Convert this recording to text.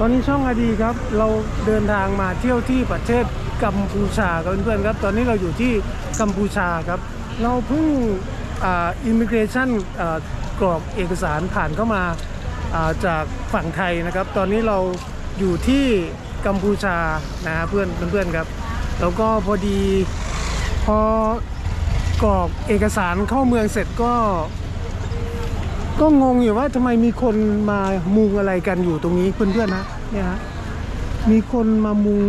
ตอนนี้ช่องอดีครับ เราเดินทางมาเที่ยวที่ประเทศกัมพูชาครับเพื่อนๆครับ ตอนนี้เราอยู่ที่กัมพูชาครับ เราเพิ่งอิมิเกรชันกรอกเอกสารผ่านเข้ามาอ่าจากฝั่งไทยนะครับ ตอนนี้เราอยู่ที่กัมพูชานะฮะเพื่อนเพื่อนๆครับ แล้วก็พอดีพอกรอกเอกสารเข้าเมืองเสร็จก็ ก็งงอยู่ว่าทำไมมีคนมามุงอะไรกันอยู่ตรงนี้เพื่อนๆนะเนี่ยฮะมีคนมามุง